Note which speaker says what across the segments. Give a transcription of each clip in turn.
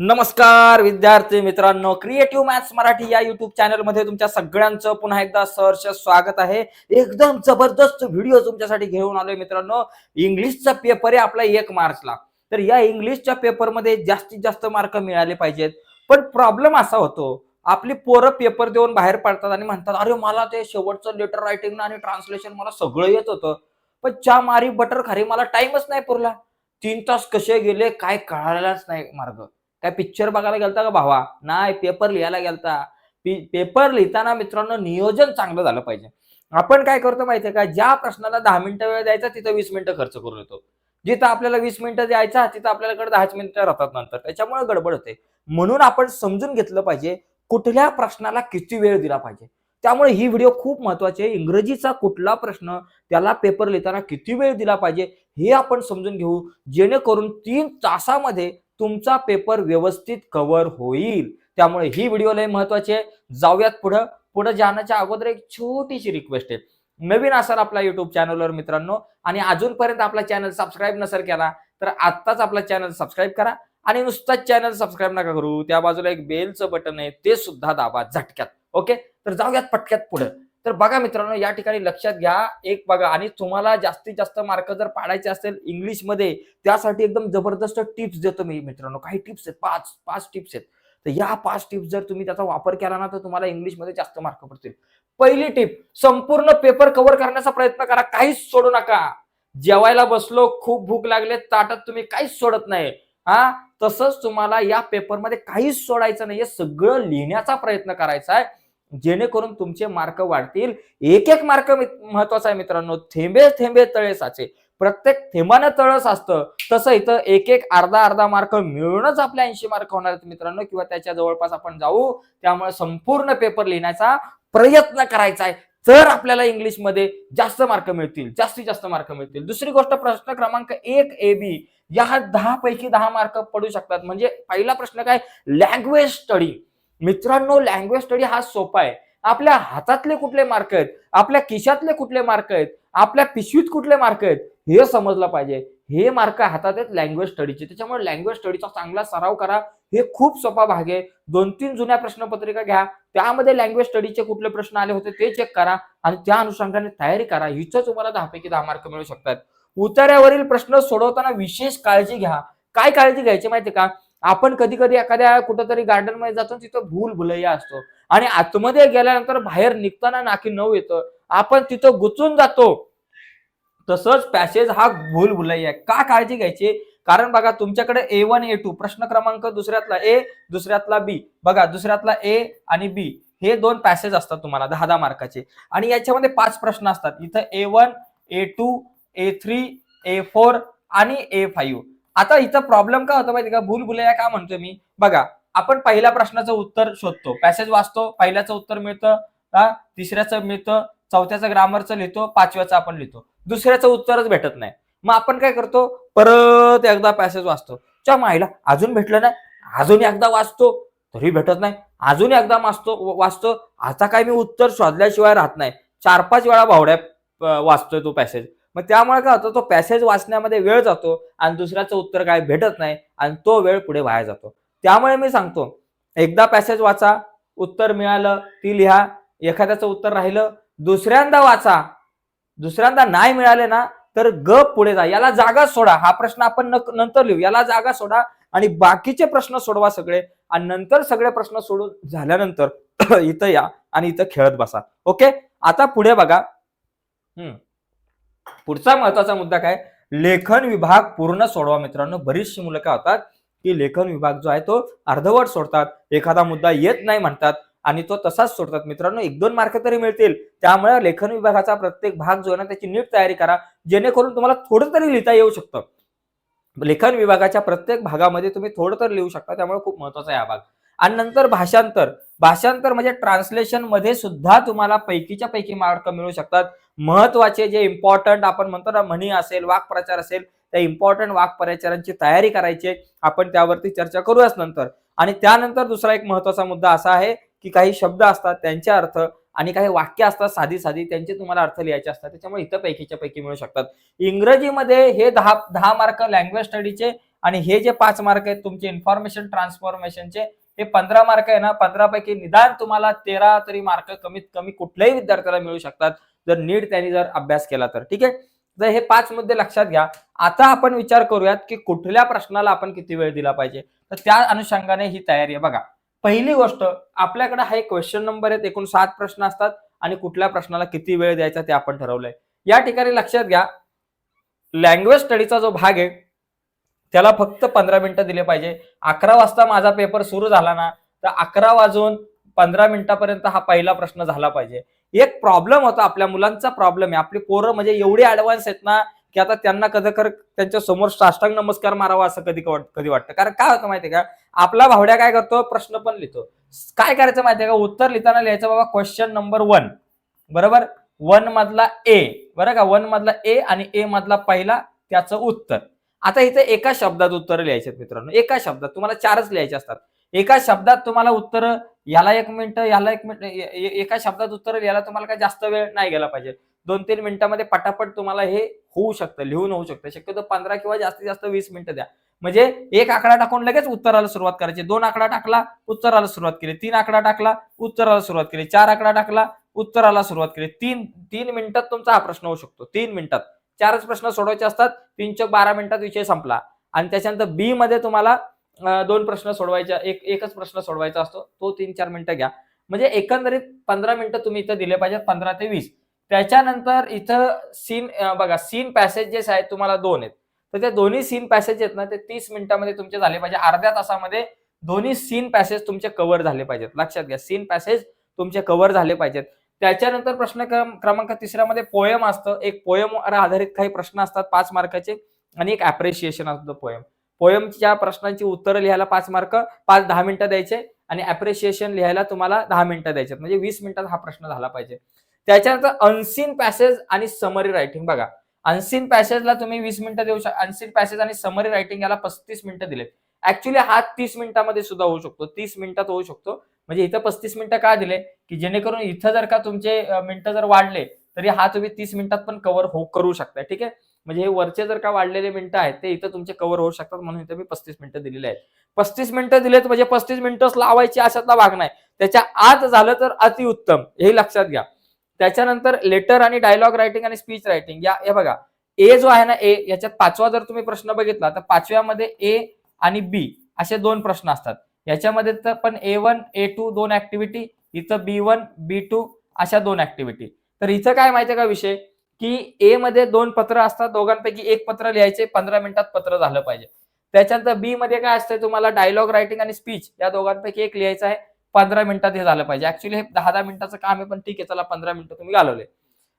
Speaker 1: नमस्कार विद्यार्थी मित्रांनो. क्रिएटिव्ह मॅथ्स मराठी या युट्यूब चॅनलमध्ये तुमच्या सगळ्यांचं पुन्हा एकदा सहर्ष स्वागत आहे. एकदम जबरदस्त व्हिडिओ तुमच्यासाठी घेऊन आलोय मित्रांनो. इंग्लिशचा पेपर आहे आपला एक मार्चला. तर या इंग्लिशच्या पेपरमध्ये जास्तीत जास्त मार्क मिळाले पाहिजेत. पण प्रॉब्लेम असा होतो आपली पोरं पेपर देऊन बाहेर पडतात आणि म्हणतात अरे मला ते शेवटचं लेटर रायटिंग आणि ट्रान्सलेशन मला सगळं येत होतं. पण चा मारी बटर खारी मला टाइमच नाही पुरला. तीन तास कसे गेले काय कळायलाच नाही मार्ग. काय पिक्चर बघायला गेलता का भावा? नाही पेपर लिहायला गेलता. पेपर लिहिताना मित्रांनो नियोजन चांगलं झालं पाहिजे. आपण काय करतो माहितीये का? ज्या प्रश्नाला दहा मिनिटं वेळ द्यायचा तिथं वीस मिनिटं खर्च करून येतो. जिथं आपल्याला वीस मिनिटं द्यायचा तिथं आपल्याकडे दहाच मिनिटं राहतात नंतर. त्याच्यामुळे गडबड होते. म्हणून आपण समजून घेतलं पाहिजे कुठल्या प्रश्नाला किती वेळ दिला पाहिजे. त्यामुळे ही व्हिडिओ खूप महत्वाची आहे. इंग्रजीचा कुठला प्रश्न त्याला पेपर लिहिताना किती वेळ दिला पाहिजे हे आपण समजून घेऊ. जेणेकरून तीन तासामध्ये तुमचा पेपर व्यवस्थित कव्हर होईल. त्यामुळे ही व्हिडिओ लय महत्वाची आहे. जाऊयात पुढं. पुढे जाण्याच्या अगोदर एक छोटीशी रिक्वेस्ट आहे. नवीन असाल आपल्या युट्यूब चॅनलवर मित्रांनो आणि अजूनपर्यंत आपला चॅनल सबस्क्राईब नसेल केला तर आत्ताच आपला चॅनल सबस्क्राईब करा आणि नुसताच चॅनल सबस्क्राईब नका करू. त्या बाजूला एक बेलचं बटन आहे ते सुद्धा दाबा झटक्यात. ओके तर जाऊयात पटक्यात पुढे. तर बघा मित्रांनो या ठिकाणी लक्षात घ्या. एक बघा आणि तुम्हाला जास्तीत जास्त मार्क जर पाडायचे असेल इंग्लिशमध्ये त्यासाठी एकदम जबरदस्त टिप्स देतो मी मित्रांनो. काही टिप्स आहेत पाच पाच टिप्स आहेत. तर या पाच टिप्स जर तुम्ही त्याचा वापर केला ना तर तुम्हाला इंग्लिशमध्ये जास्त मार्क पडतील. पहिली टिप संपूर्ण पेपर कव्हर करण्याचा प्रयत्न करा. काहीच सोडू नका. जेवायला बसलो खूप भूक लागले ताटात तुम्ही काहीच सोडत नाही. हा? तसंच तुम्हाला या पेपरमध्ये काहीच सोडायचं नाहीये. सगळं लिहिण्याचा प्रयत्न करायचा आहे. जेणेकरून तुमचे मार्क वाढतील. एक एक मार्क महत्त्वाचा आहे मित्रांनो. थेंबे थेंबे तळे साचे. प्रत्येक थेंबानं तळस असतं तसं इथं एक एक अर्धा अर्धा मार्क मिळूनच आपल्या ऐंशी मार्क होणार आहेत मित्रांनो किंवा त्याच्या जवळपास आपण जाऊ. त्यामुळे संपूर्ण पेपर लिहिण्याचा प्रयत्न करायचा आहे. तर आपल्याला इंग्लिशमध्ये जास्त मार्क मिळतील. जास्तीत जास्त मार्क मिळतील. दुसरी गोष्ट प्रश्न क्रमांक एक ए बी. या दहा पैकी दहा मार्क पडू शकतात. म्हणजे पहिला प्रश्न काय? Language study. मित्रांनो लँग्वेज स्टडी हा सोपा आहे. आपल्या हातातले कुठले मार्क आहेत? आपल्या खिशातले कुठले मार्क आहेत? आपल्या पिशवीत कुठले मार्क आहेत? हे समजलं पाहिजे. हे मार्क हातात आहेत लँग्वेज स्टडीचे त्याच्यामुळे लँग्वेज स्टडीचा चांगला सराव करा. हे खूप सोपा भाग आहे. दोन तीन जुन्या प्रश्नपत्रिका घ्या. त्यामध्ये लँग्वेज स्टडीचे कुठले प्रश्न आले होते ते चेक करा आणि त्या अनुषंगाने तयारी करा. हिचं तुम्हाला दहापैकी दहा मार्क मिळू शकतात. उतार्यावरील प्रश्न सोडवताना विशेष काळजी घ्या. काय काळजी घ्यायची माहिती का? आपण कधी कधी एखाद्या कुठंतरी गार्डनमध्ये जातो तिथं भूल भुलैया असतो. आणि आतमध्ये गेल्यानंतर बाहेर निघताना नाकी नऊ येतं. आपण तिथं गुचून जातो. तसंच पॅसेज हा भूल भुलैया आहे. का काळजी घ्यायची? कारण बघा तुमच्याकडे ए वन ए टू प्रश्न क्रमांक दुसऱ्यातला ए दुसऱ्यातला बी बघा दुसऱ्यातला ए आणि बी हे दोन पॅसेज असतात तुम्हाला दहा दहा मार्काचे. आणि याच्यामध्ये पाच प्रश्न असतात. इथं A one A two A three A four आणि ए फाईव्ह आता इथं प्रॉब्लेम काय होतं माहिती का? भूल भुलया का म्हणतोय मी? बघा आपण पहिल्या प्रश्नाचं उत्तर शोधतो. पॅसेज वाचतो पहिल्याचं उत्तर मिळतं तिसऱ्याचं मिळतं चौथ्याचं ग्रामरचं लिहितो पाचव्याचं आपण लिहितो. दुसऱ्याचं उत्तरच भेटत नाही. मग आपण काय करतो? परत एकदा पॅसेज वाचतो. च्या माहिला अजून भेटलं नाही. अजून एकदा वाचतो तरी भेटत नाही. अजून एकदा वाचतो वाचतो. आता काय मी उत्तर शोधल्याशिवाय राहत नाही. चार पाच वेळा भावड्या वाचतोय तो पॅसेज मग त्यामुळे काय होतं तो पॅसेज वाचण्यामध्ये वेळ जातो आणि दुसऱ्याचं उत्तर काय भेटत नाही आणि तो वेळ पुढे वाया जातो. त्यामुळे मी सांगतो एकदा पॅसेज वाचा उत्तर मिळालं ती लिहा एखाद्याचं उत्तर राहिलं दुसऱ्यांदा वाचा दुसऱ्यांदा नाही मिळाले ना तर ग पुढे जा. याला जागा सोडा. हा प्रश्न आपण नंतर लिहू. याला जागा सोडा आणि बाकीचे प्रश्न सोडवा सगळे आणि नंतर सगळे प्रश्न सोडून झाल्यानंतर इथं या आणि इथं खेळत बसा. ओके? आता पुढे बघा. हम्म. पुढचा महत्त्वाचा मुद्दा काय? लेखन विभाग पूर्ण सोडवा. मित्रांनो बरीचशी मुलं काय होतात की लेखन विभाग जो आहे तो अर्धवट सोडतात. एखादा मुद्दा येत नाही म्हणतात आणि तो तसाच सोडतात. मित्रांनो एक दोन मार्क तरी मिळतील. त्यामुळे लेखन विभागाचा प्रत्येक भाग जो आहे ना त्याची नीट तयारी करा. जेणेकरून तुम्हाला थोडं तरी लिहिता येऊ शकतं. लेखन विभागाच्या प्रत्येक भागामध्ये तुम्ही थोडं तर लिहू शकता. त्यामुळे खूप महत्त्वाचा आहे हा भाग. आणि नंतर भाषांतर. भाषांतर म्हणजे ट्रान्सलेशनमध्ये सुद्धा तुम्हाला पैकीच्या पैकी मार्क मिळू शकतात. महत्त्वाचे जे इम्पॉर्टंट आपण म्हणतो ना म्हणी असेल वाक्प्रचार असेल त्या इम्पॉर्टंट वाक्प्रचारांची तयारी करायची आपण त्यावरती चर्चा करूयाच नंतर. आणि त्यानंतर दुसरा एक महत्त्वाचा मुद्दा असा आहे की काही शब्द असतात त्यांचे अर्थ आणि काही वाक्य असतात साधी साधी त्यांचे तुम्हाला अर्थ लिहायचे असतात त्याच्यामुळे इथं पैकीच्या पैकी मिळू शकतात. इंग्रजीमध्ये हे दहा दहा मार्क लँग्वेज स्टडीचे आणि हे जे पाच मार्क आहेत तुमचे इन्फॉर्मेशन ट्रान्सफॉर्मेशनचे हे पंधरा मार्क आहे ना पंधरा पैकी निदान तुम्हाला तेरा तरी मार्क कमीत कमी कुठल्याही विद्यार्थ्याला मिळू शकतात जर नीट त्यांनी जर अभ्यास केला तर. ठीक आहे? तर हे पाच मुद्दे लक्षात घ्या. आता आपण विचार करूयात की कुठल्या प्रश्नाला आपण किती वेळ दिला पाहिजे? तर त्या अनुषंगाने ही तयारी आहे. बघा पहिली गोष्ट आपल्याकडे हा एक क्वेश्चन नंबर आहेत. एकूण सात प्रश्न असतात आणि कुठल्या प्रश्नाला किती वेळ द्यायचा ते आपण ठरवलंय. या ठिकाणी लक्षात घ्या. लँग्वेज स्टडीचा जो भाग आहे त्याला फक्त पंधरा मिनिटं दिले पाहिजे. अकरा वाजता माझा पेपर सुरू झाला ना तर अकरा वाजून पंधरा मिनिटापर्यंत हा पहिला प्रश्न झाला पाहिजे. एक प्रॉब्लेम होता आपल्या मुलांचा प्रॉब्लेम आहे. आपली पोरं म्हणजे एवढी ऍडव्हान्स आहेत ना की आता त्यांना कधी कर त्यांच्यासमोर साष्टांग नमस्कार मारावा असं कधी कधी वाटतं. कारण काय होतं माहितीये का आपला भावड्या काय करतो प्रश्न पण लिहितो. काय करायचं माहितीये का उत्तर लिहिताना लिहायचं बाबा क्वेश्चन नंबर वन बरोबर? वन मधला ए बरं का? वन मधला ए आणि ए मधला पहिला त्याचं उत्तर. आता इथे एका शब्दात उत्तर लिहायचे मित्रांनो. एका शब्दात. तुम्हाला चारच लिहायचे असतात. एका शब्दात तुम्हाला उत्तर याला एक मिनिट याला एक मिनिट एका शब्दात उत्तर लिहायला तुम्हाला काय जास्त वेळ नाही गेला पाहिजे. दोन तीन मिनिटांमध्ये पटापट तुम्हाला हे होऊ शकतं लिहून होऊ शकतं. शक्यतो पंधरा किंवा जास्तीत जास्त वीस मिनिटं द्या. म्हणजे एक आकडा टाकून लगेच उत्तराला सुरुवात करायची. दोन आकडा टाकला उत्तराला सुरुवात केली. तीन आकडा टाकला उत्तराला सुरुवात केली. चार आकडा टाकला उत्तराला सुरुवात केली. तीन तीन मिनिटात तुमचा हा प्रश्न होऊ शकतो. तीन मिनिटात. चारच प्रश्न सोडवायचे असतात. तीन चौक बारा मिनिटात विषय संपला. आणि त्याच्यानंतर बी मध्ये तुम्हाला दोन प्रश्न सोडवायचे एक एकच प्रश्न सोडवायचा असतो. तो तीन चार मिनिटं घ्या. म्हणजे एकंदरीत पंधरा मिनिटं तुम्ही इथं दिले पाहिजेत पंधरा ते वीस. त्याच्यानंतर इथं सीन बघा सीन पॅसेजेस आहेत तुम्हाला दोन आहेत. तर ते दोन्ही सीन पॅसेज आहेत ना ते तीस मिनिटांमध्ये तुमचे झाले पाहिजे. अर्ध्या तासामध्ये दोन्ही सीन पॅसेज तुमचे कव्हर झाले पाहिजेत. लक्षात घ्या सीन पॅसेज तुमचे कव्हर झाले पाहिजेत. त्याच्यानंतर प्रश्न क्रमांक तिसऱ्यामध्ये पोयम असतं. एक पोयम आधारित काही प्रश्न असतात पाच मार्काचे आणि एक अप्रिशिएशन असतं पोयम पोयमच्या प्रश्नांची उत्तरं लिहायला पाच मार्क पाच दहा मिनिटं द्यायचे आणि अप्रिशिएशन लिहायला तुम्हाला दहा मिनिटं द्यायचे. म्हणजे वीस मिनिटात हा प्रश्न झाला पाहिजे. त्याच्यानंतर अनसीन पॅसेज आणि समरी रायटिंग बघा. अनसीन पॅसेजला तुम्ही वीस मिनिटं देऊ शकता अनसीन पॅसेज आणि समरी रायटिंग याला पस्तीस मिनिटं दिलेत. ऍक्च्युली हा तीस मिनिटामध्ये सुद्धा होऊ शकतो. तीस मिनिटात होऊ शकतो. म्हणजे इथं पस्तीस मिनिटं का दिले? की जेणेकरून इथं जर का तुमचे मिनिटं जर वाढले तरी हा तुम्ही तीस मिनिटात पण कव्हर हो करू शकता ठीक आहे? म्हणजे हे वरचे जर का वाढलेले मिनिटं आहेत ते इथं तुमचे कव्हर होऊ शकतात. म्हणून इथं मी पस्तीस मिनिटं दिलेले आहेत. पस्तीस मिनिटं दिलेत म्हणजे पस्तीस मिनिटं लावायची अशातला भाग नाही. त्याच्या आत झालं तर अतिउत्तम हे लक्षात घ्या. त्याच्यानंतर लेटर आणि डायलॉग रायटिंग आणि स्पीच रायटिंग या हे बघा. ए जो आहे ना ए याच्यात पाचवा जर तुम्ही प्रश्न बघितला तर पाचव्यामध्ये ए आणि बी असे दोन प्रश्न असतात. याच्यामध्ये तर पण ए वन ए टू दोन ऍक्टिव्हिटी इथं बी वन बी टू अशा दोन ऍक्टिव्हिटी तर इथं काय माहितीये का विषय? की ए मध्ये दोन पत्र असतात दोघांपैकी एक पत्र लिहायचे पंधरा मिनिटात पत्र झालं पाहिजे. त्याच्यानंतर बी मध्ये काय असतंय तुम्हाला डायलॉग रायटिंग आणि स्पीच या दोघांपैकी एक लिहायचं आहे पंधरा मिनिटात हे झालं पाहिजे. ऍक्च्युली हे दहा दहा मिनिटाचं काम आहे पण ठीक आहे चला पंधरा मिनिटं तुम्ही घालवले.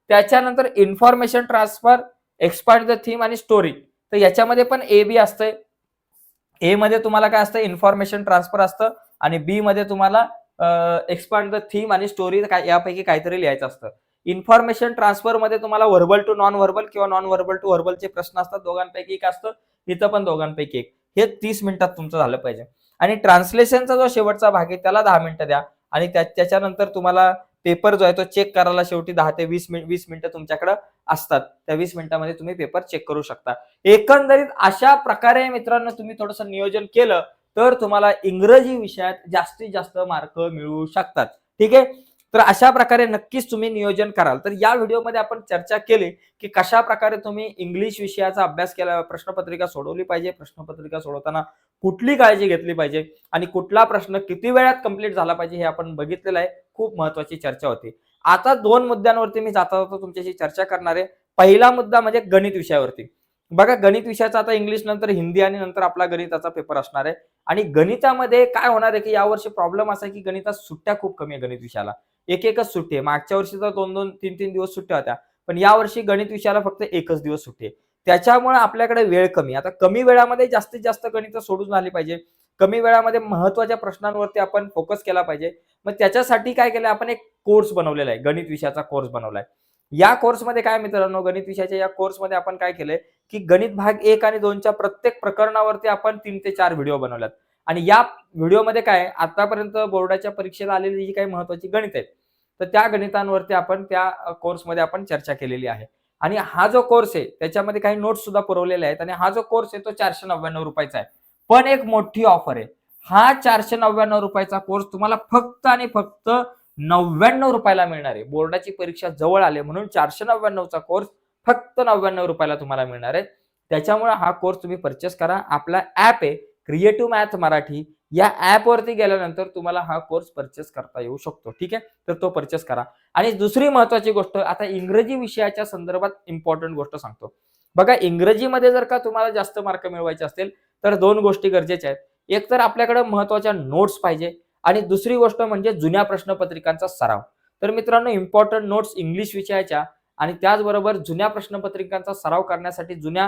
Speaker 1: त्याच्यानंतर information transfer expand the theme आणि स्टोरी तर याच्यामध्ये पण ए बी असतंय. ए मध्ये तुम्हाला काय असतं? इन्फॉर्मेशन ट्रान्सफर असतं आणि बी मध्ये तुम्हाला एक्सपांड द थीम आणि स्टोरी यापैकी काहीतरी लिहायचं असतं. इन्फॉर्मेशन ट्रान्सफरमध्ये तुम्हाला व्हर्बल टू नॉन व्हर्बल किंवा नॉन व्हर्बल टू व्हर्बलचे प्रश्न असतात. दोघांपैकी एक असतं इथं पण दोघांपैकी एक. हे तीस मिनिटात तुमचं झालं पाहिजे. आणि ट्रान्सलेशनचा जो शेवटचा भाग आहे त्याला दहा मिनिटं द्या. आणि त्याच्यानंतर तुम्हाला पेपर जो आहे तो चेक करायला शेवटी दहा ते वीस मिनिट वीस मिनिटं तुमच्याकडं असतात. त्या वीस मिनिटांमध्ये तुम्ही पेपर चेक करू शकता. एकंदरीत अशा प्रकारे मित्रांनो तुम्ही थोडंसं नियोजन केलं तर तुम्हाला इंग्रजी विषयात जास्तीत जास्त मार्क मिळू शकतात. ठीक आहे? तर अशा प्रकारे नक्कीच तुम्ही नियोजन कराल. तर या व्हिडिओमध्ये आपण चर्चा केली की कशा प्रकारे तुम्ही इंग्लिश विषयाचा अभ्यास केला प्रश्नपत्रिका सोडवली पाहिजे प्रश्नपत्रिका सोडवताना कुठली काळजी घेतली पाहिजे आणि कुठला प्रश्न किती वेळात कंप्लीट झाला पाहिजे हे आपण बघितलेलं आहे. खूप महत्वाची चर्चा होती. आता दोन मुद्द्यांवरती मी जाता जाता तुमच्याशी चर्चा करणार आहे. पहिला मुद्दा म्हणजे गणित विषयावरती. बघा गणित विषयाचा आता इंग्लिश नंतर हिंदी आणि नंतर आपला गणिताचा पेपर असणार आहे. आणि गणितामध्ये काय होणार आहे की यावर्षी प्रॉब्लेम असा आहे की गणितात सुट्ट्या खूप कमी आहे गणित विषयाला. एक एकच सुट्टी आहे. मागच्या वर्षी तर दोन दोन तीन तीन दिवस सुट्ट्या होत्या. पण यावर्षी गणित विषयाला फक्त एकच दिवस सुट्टी आहे. त्याच्यामुळे आपल्याकडे वेळ कमी आता कमी वेळामध्ये जास्तीत जास्त गणित सोडून झाली पाहिजे. कमी वेळामध्ये महत्त्वाच्या प्रश्नांवरती आपण फोकस केला पाहिजे. मग त्याच्यासाठी काय केलं? आपण एक कोर्स बनवलेला आहे गणित विषयाचा कोर्स बनवलाय. या कोर्समध्ये काय मित्रांनो गणित विषयाच्या या कोर्समध्ये आपण काय केलंय की गणित भाग एक आणि दोनच्या प्रत्येक प्रकरणावरती आपण तीन ते चार व्हिडिओ बनवल्यात. आणि या व्हिडिओमध्ये काय आतापर्यंत बोर्डाच्या परीक्षेला आलेली जी काही महत्वाची गणित आहेत तर त्या गणितांवरती आपण त्या कोर्समध्ये आपण चर्चा केलेली आहे. आणि हा जो कोर्स आहे त्याच्यामध्ये काही नोट्स सुद्धा पुरवलेले आहेत आणि हा जो कोर्स आहे तो चारशे नव्याण्णव रुपयाचा आहे. पण एक मोठी ऑफर आहे. हा चारशे नव्याण्णव रुपयाचा कोर्स तुम्हाला फक्त आणि फक्त नव्याण्णव रुपयाला मिळणार आहे. बोर्डाची परीक्षा जवळ आली म्हणून चारशे नव्याण्णवचा कोर्स फक्त नव्याण्णव रुपयाला तुम्हाला मिळणार आहे. त्याच्यामुळे हा कोर्स तुम्ही परचेस करा. आपला ऍप आहे क्रिएटिव्ह मॅथ मराठी. या ऍप वरती गेल्यानंतर तुम्हाला हा कोर्स परचेस करता येऊ शकतो. ठीक आहे? तर तो परचेस करा. आणि दुसरी महत्वाची गोष्ट आता इंग्रजी विषयाच्या संदर्भात इम्पॉर्टंट गोष्ट सांगतो. बघा इंग्रजीमध्ये जर का तुम्हाला जास्त मार्क मिळवायचे असतील तर दोन गोष्टी गरजेच्या आहेत. एक तर आपल्याकडे महत्त्वाच्या नोट्स पाहिजे. आणि दुसरी गोष्ट म्हणजे जुन्या प्रश्नपत्रिकांचा सराव. तर मित्रांनो इम्पॉर्टंट नोट्स इंग्लिश विषयाच्या आणि त्याचबरोबर जुन्या प्रश्नपत्रिकांचा सराव करण्यासाठी जुन्या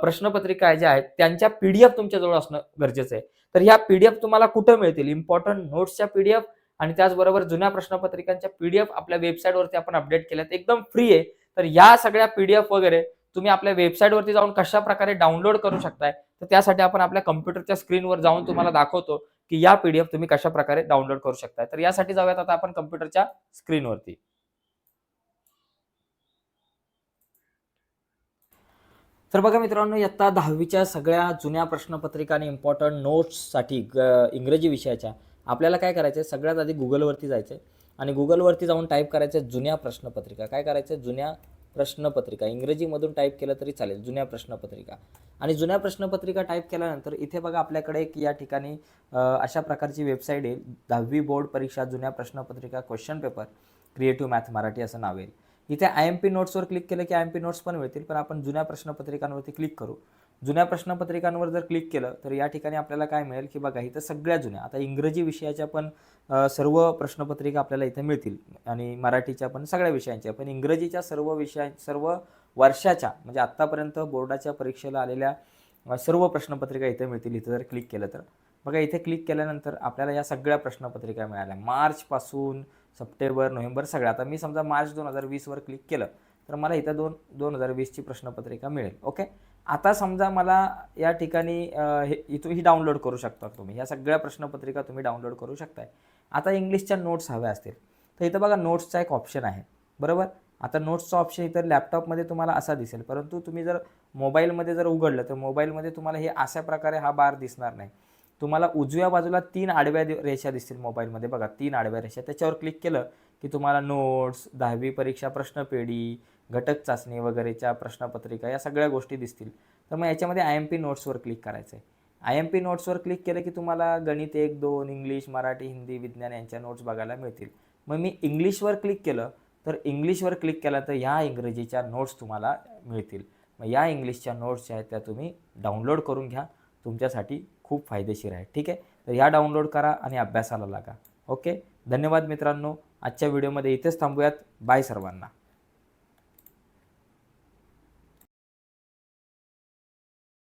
Speaker 1: प्रश्नपत्रिका ज्या आहेत त्यांच्या पीडीएफ तुमच्याजवळ असणं गरजेचं आहे. तर ह्या पीडीएफ तुम्हाला कुठं मिळतील? इम्पॉर्टंट नोट्सच्या पीडीएफ आणि त्याचबरोबर जुन्या प्रश्नपत्रिकांच्या पीडीएफ आपल्या वेबसाईटवरती आपण अपडेट केल्यात. एकदम फ्री आहे. तर या सगळ्या पीडीएफ वगैरे तुम्ही आपल्या वेबसाईटवरती जाऊन कशा प्रकारे डाउनलोड करू शकताय तर त्यासाठी आपण आपल्या कम्प्युटरच्या स्क्रीनवर जाऊन तुम्हाला दाखवतो. की या पीडीएफ तुम्ही कशा प्रकारे डाउनलोड करू शकताय. तर यासाठी जाऊयात आता आपण कम्प्युटरच्या स्क्रीनवरती तर बघा मित्रांनो इयत्ता दहावीच्या सगळ्या जुन्या प्रश्नपत्रिका आणि इम्पॉर्टंट नोट्ससाठी ग- इंग्रजी विषयाच्या आपल्याला काय करायचं आहे सगळ्यात आधी गुगलवरती जायचं आहे आणि गुगलवरती जाऊन टाईप करायचं जुन्या प्रश्नपत्रिका. काय करायचं जुन्या प्रश्नपत्रिका. इंग्रजीमधून टाईप केलं तरी चालेल जुन्या प्रश्नपत्रिका. आणि जुन्या प्रश्नपत्रिका टाईप केल्यानंतर इथे बघा आपल्याकडे एक या ठिकाणी अशा प्रकारची वेबसाईट आहे. दहावी बोर्ड परीक्षा जुन्या प्रश्नपत्रिका question paper creative math Marathi असं नाव येईल इथे आय एम पी नोट्सवर क्लिक केलं की आय एम पी नोट्स पण मिळतील पण आपण जुन्या प्रश्नपत्रिकांवरती क्लिक करू. जुन्या प्रश्नपत्रिकांवर जर क्लिक केलं तर या ठिकाणी आपल्याला काय मिळेल की बघा इथं सगळ्या जुन्या. आता इंग्रजी विषयाच्या पण सर्व प्रश्नपत्रिका आपल्याला इथे मिळतील. आणि मराठीच्या पण सगळ्या विषयांच्या पण इंग्रजीच्या सर्व विषया सर्व वर्षाच्या म्हणजे आत्तापर्यंत बोर्डाच्या परीक्षेला आलेल्या सर्व प्रश्नपत्रिका इथे मिळतील. इथं जर क्लिक केलं तर. बघा इथे क्लिक केल्यानंतर आपल्याला या सगळ्या प्रश्नपत्रिका मिळाल्या. मार्चपासून सप्टेंबर नोव्हेंबर सगळ्या. आता मी समजा मार्च दोन हजार वीसवर क्लिक केलं तर मला इथं दोन दोन हजार वीसची प्रश्नपत्रिका मिळेल. ओके? आता समजा मला या ठिकाणी हे इथून ही डाउनलोड करू शकता तुम्ही. या सगळ्या प्रश्नपत्रिका तुम्ही डाउनलोड करू शकताय. आता इंग्लिशच्या नोट्स हव्या असतील. तर इथं बघा नोट्सचा एक ऑप्शन आहे. बरोबर? आता नोट्सचा ऑप्शन इतर लॅपटॉपमध्ये तुम्हाला असा दिसेल. परंतु तुम्ही जर मोबाईलमध्ये जर उघडलं तर मोबाईलमध्ये तुम्हाला हे अशा प्रकारे हा बार दिसणार नाही. तुम्हाला उजव्या बाजूला तीन आडव्या रेषा दिसतील मोबाईलमध्ये बघा तीन आडव्या रेषा. त्याच्यावर क्लिक केलं की तुम्हाला नोट्स दहावी परीक्षा प्रश्नपेढी घटक चाचणी वगैरेच्या प्रश्नपत्रिका या सगळ्या गोष्टी दिसतील. तर मग याच्यामध्ये आय एम पी नोट्सवर क्लिक करायचं आहे आय एम पी नोट्सवर क्लिक केलं की तुम्हाला गणित एक दोन इंग्लिश मराठी हिंदी विज्ञान यांच्या नोट्स बघायला मिळतील. मग मी इंग्लिशवर क्लिक केलं तर इंग्लिशवर क्लिक केलं तर ह्या इंग्रजीच्या नोट्स तुम्हाला मिळतील. मग या इंग्लिशच्या नोट्स ज्या आहेत त्या तुम्ही डाउनलोड करून घ्या. तुमच्यासाठी खूप फायदेशीर आहे. ठीक आहे? तर ह्या डाउनलोड करा आणि अभ्यासाला लागा. ओके? धन्यवाद मित्रांनो. आजच्या व्हिडिओमध्ये इथेच थांबूयात. बाय सर्वांना.